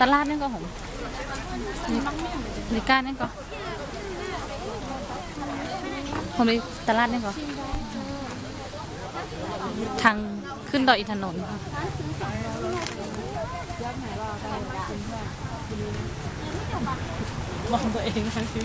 ตลาดนั่นก็ผมหรืก้านั่นก็ผมเลตลาดนี่ก็ทางขึ้นดอยอินทนนท์มองตัวเองนะพี่